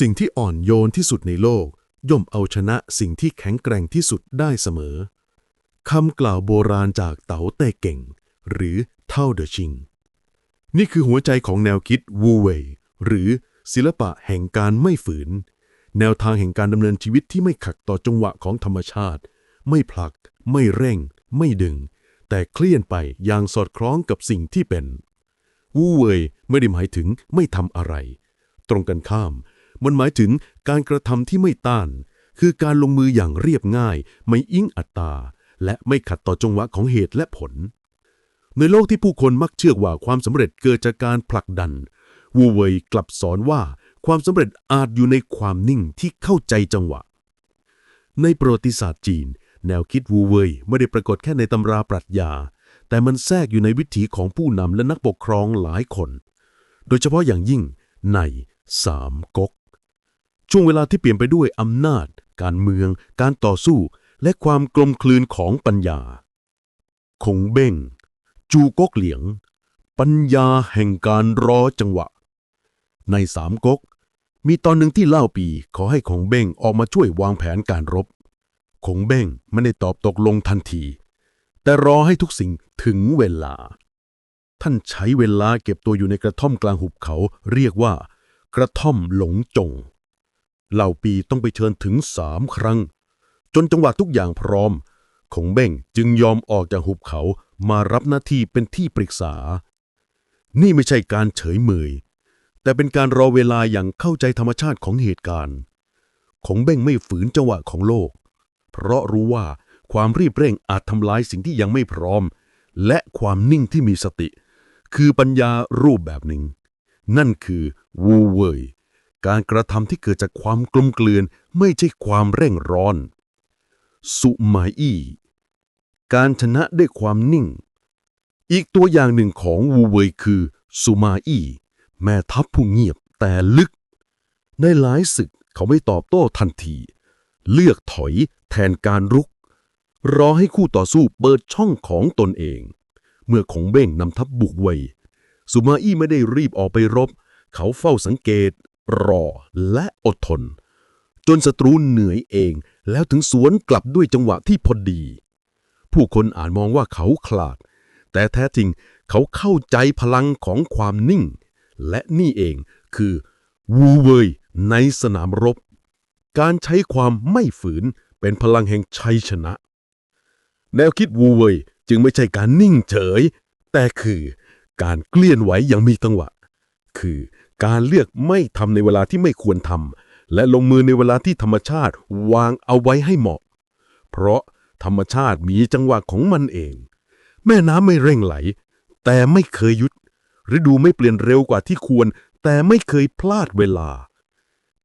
สิ่งที่อ่อนโยนที่สุดในโลก ย่อมเอาชนะสิ่งที่แข็งแกร่งที่สุดได้เสมอคำกล่าวโบราณจากเต๋าเต้เก่ง หรือเท่าเดอชิง นี่คือหัวใจของแนวคิดวูเวยหรือศิลปะแห่งการไม่ฝืน แนวทางแห่งการดำเนินชีวิตที่ไม่ขัดต่อจังหวะของธรรมชาติ ไม่ผลัก ไม่เร่ง ไม่ดึง แต่เคลื่อนไปอย่างสอดคล้องกับสิ่งที่เป็นวูเวยไม่ได้หมายถึงไม่ทำอะไร ตรงกันข้าม มันหมายถึงการกระทำที่ไม่ต้าน คือการลงมืออย่างเรียบง่าย ไม่อิงอัตตา และไม่ขัดต่อจังหวะของเหตุและผล ในโลกที่ผู้คนมักเชื่อว่าความสำเร็จเกิดจากการผลักดัน วูเว่ยกลับสอนว่าความสำเร็จอาจอยู่ในความนิ่งที่เข้าใจจังหวะ ในประวัติศาสตร์จีน แนวคิดวูเว่ยไม่ได้ปรากฏแค่ในตำราปรัชญา แต่มันแทรกอยู่ในวิถีของผู้นำและนักปกครองหลายคน โดยเฉพาะอย่างยิ่งในสามก๊ก ช่วงเวลาที่เปลี่ยนไปด้วยอำนาจ การเมือง การต่อสู้ และความกลมกลืนของปัญญา คงเบ้ง จูก๊กเหลียง ปัญญาแห่งการรอจังหวะ ในสามก๊ก มีตอนหนึ่งที่เล่าปีขอให้คงเบ้งออกมาช่วยวางแผนการรบ คงเบ้งไม่ได้ตอบตกลงทันที แต่รอให้ทุกสิ่งถึงเวลา ท่านใช้เวลาเก็บตัวอยู่ในกระท่อมกลางหุบเขาเรียกว่ากระท่อมหลงจง เหล่าปีต้องไปเชิญถึงสามครั้ง จนจังหวะทุกอย่างพร้อมคงเบ้งจึงยอมออกจากหุบเขามารับหน้าที่เป็นที่ปรึกษา นี่ไม่ใช่การเฉยเมย แต่เป็นการรอเวลาอย่างเข้าใจธรรมชาติของเหตุการณ์คงเบ้งไม่ฝืนจังหวะของโลก เพราะรู้ว่าความรีบเร่งอาจทำลายสิ่งที่ยังไม่พร้อม และความนิ่งที่มีสติ คือปัญญารูปแบบหนึ่ง นั่นคือวูเว่ย การกระทำที่เกิดจากความกลมเกลือนไม่ใช่ความเร่งร้อน สุมาอี้การชนะด้วยความนิ่ง อีกตัวอย่างหนึ่งของวูเว่ยคือ สุมาอี้แม่ทัพผู้เงียบแต่ลึก ในหลายศึกเขาไม่ตอบโต้ทันที เลือกถอยแทนการรุก รอให้คู่ต่อสู้เปิดช่องของตนเอง เมื่อคงเบ้งนำทัพบุกเวยสุมาอี้ไม่ได้รีบออกไปรบ เขาเฝ้าสังเกต รอและอดทน จนศัตรูเหนื่อยเอง แล้วถึงสวนกลับด้วยจังหวะที่พอดี ผู้คนอาจมองว่าเขาขลาด แต่แท้จริงเขาเข้าใจพลังของความนิ่ง และนี่เองคือ วูเวยในสนามรบ การใช้ความไม่ฝืนเป็นพลังแห่งชัยชนะ แนวคิดวูเวยจึงไม่ใช่การนิ่งเฉย แต่คือการเกลี้ยนไหวอย่างมีจังหวะ คือ การเลือกไม่ทำในเวลาที่ไม่ควรทำและลงมือในเวลาที่ธรรมชาติวางเอาไว้ให้เหมาะ เพราะธรรมชาติมีจังหวะของมันเอง แม่น้ำไม่เร่งไหล แต่ไม่เคยหยุดฤดูไม่เปลี่ยนเร็วกว่าที่ควร แต่ไม่เคยพลาดเวลา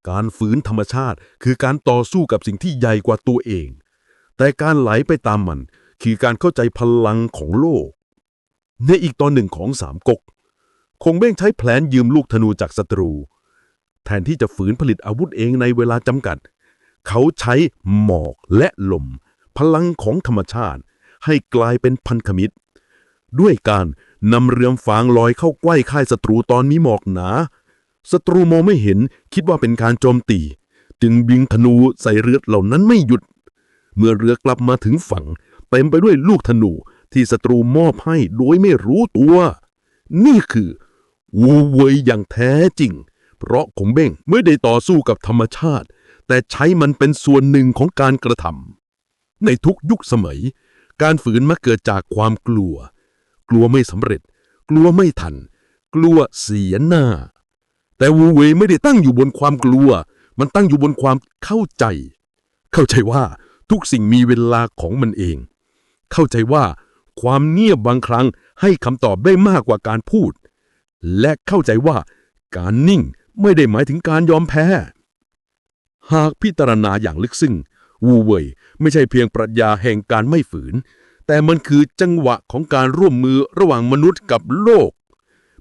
การฝืนธรรมชาติคือการต่อสู้กับสิ่งที่ใหญ่กว่าตัวเอง แต่การไหลไปตามมัน คือการเข้าใจพลังของโลก ในอีกตอนหนึ่งของสามก๊ก คงเบ้งใช้แผนยืมลูกธนูจากศัตรู แทนที่จะฝืนผลิตอาวุธเองในเวลาจำกัด เขาใช้หมอกและลม พลังของธรรมชาติ ให้กลายเป็นพันธมิตร ด้วยการนำเรือฟางลอยเข้าใกล้ค่ายศัตรูตอนมีหมอกหนาศัตรูมองไม่เห็นคิดว่าเป็นการโจมตี จึงบิงธนูใส่เรือเหล่านั้นไม่หยุด เมื่อเรือกลับมาถึงฝั่งเต็มไปด้วยลูกธนูที่ศัตรูมอบให้โดยไม่รู้ตัว นี่คือ วูเวยอย่างแท้จริง เพราะขงเบ้งไม่ได้ต่อสู้กับธรรมชาติ แต่ใช้มันเป็นส่วนหนึ่งของการกระทำในทุกยุคสมัย การฝืนมักเกิดจากความกลัว กลัวไม่สำเร็จ กลัวไม่ทัน กลัวเสียหน้า แต่วูเวยไม่ได้ตั้งอยู่บนความกลัว มันตั้งอยู่บนความเข้าใจ เข้าใจว่าทุกสิ่งมีเวลาของมันเอง เข้าใจว่าความเงียบบางครั้งให้คำตอบได้มากกว่าการพูด และเข้าใจว่าการนิ่งไม่ได้หมายถึงการยอมแพ้ หากพิจารณาอย่างลึกซึ้งวูเว่ยไม่ใช่เพียงปรัชญาแห่งการไม่ฝืน แต่มันคือจังหวะของการร่วมมือระหว่างมนุษย์กับโลก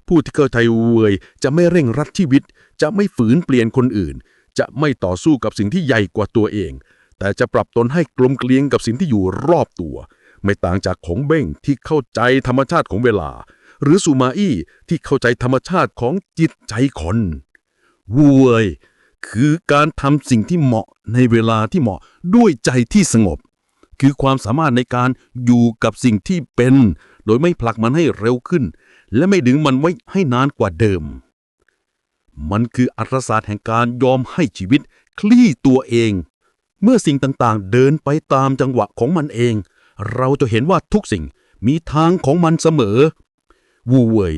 ผู้ที่เข้าใจวูเว่ยจะไม่เร่งรัดชีวิต จะไม่ฝืนเปลี่ยนคนอื่น จะไม่ต่อสู้กับสิ่งที่ใหญ่กว่าตัวเอง แต่จะปรับตนให้กลมเกลียงกับสิ่งที่อยู่รอบตัว ไม่ต่างจากของเบ้งที่เข้าใจธรรมชาติของเวลา หรือซูมาอี้ที่เข้าใจธรรมชาติของจิตใจคนวูเวยคือการทำสิ่งที่เหมาะในเวลาที่เหมาะด้วยใจที่สงบ คือความสามารถในการอยู่กับสิ่งที่เป็น โดยไม่ผลักมันให้เร็วขึ้น และไม่ดึงมันไว้ให้นานกว่าเดิม มันคืออัตศาสตร์แห่งการยอมให้ชีวิตคลี่ตัวเอง เมื่อสิ่งต่างๆ เดินไปตามจังหวะของมันเอง เราจะเห็นว่าทุกสิ่งมีทางของมันเสมอ วูเว่ย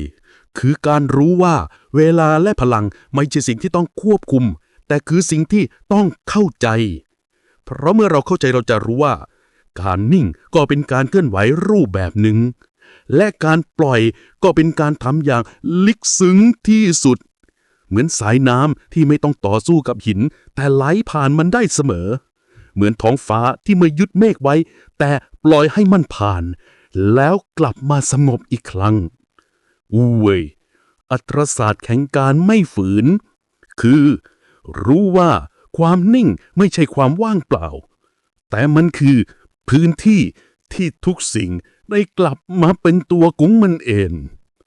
คือการรู้ว่าเวลาและพลังไม่ใช่สิ่งที่ต้องควบคุม แต่คือสิ่งที่ต้องเข้าใจ เพราะเมื่อเราเข้าใจเราจะรู้ว่า การนิ่งก็เป็นการเคลื่อนไหวรูปแบบหนึ่ง และการปล่อยก็เป็นการทำอย่างลึกซึ้งที่สุด เหมือนสายน้ำที่ไม่ต้องต่อสู้กับหิน แต่ไหลผ่านมันได้เสมอ เหมือนท้องฟ้าที่ไม่ยึดเมฆไว้ แต่ปล่อยให้มันผ่าน แล้วกลับมาสงบอีกครั้ง อู้เวยอัตรศาสตร์แข็งการไม่ฝืน คือ รู้ว่าความนิ่งไม่ใช่ความว่างเปล่า แต่มันคือพื้นที่ที่ทุกสิ่งได้กลับมาเป็นตัวกุ้งมันเอง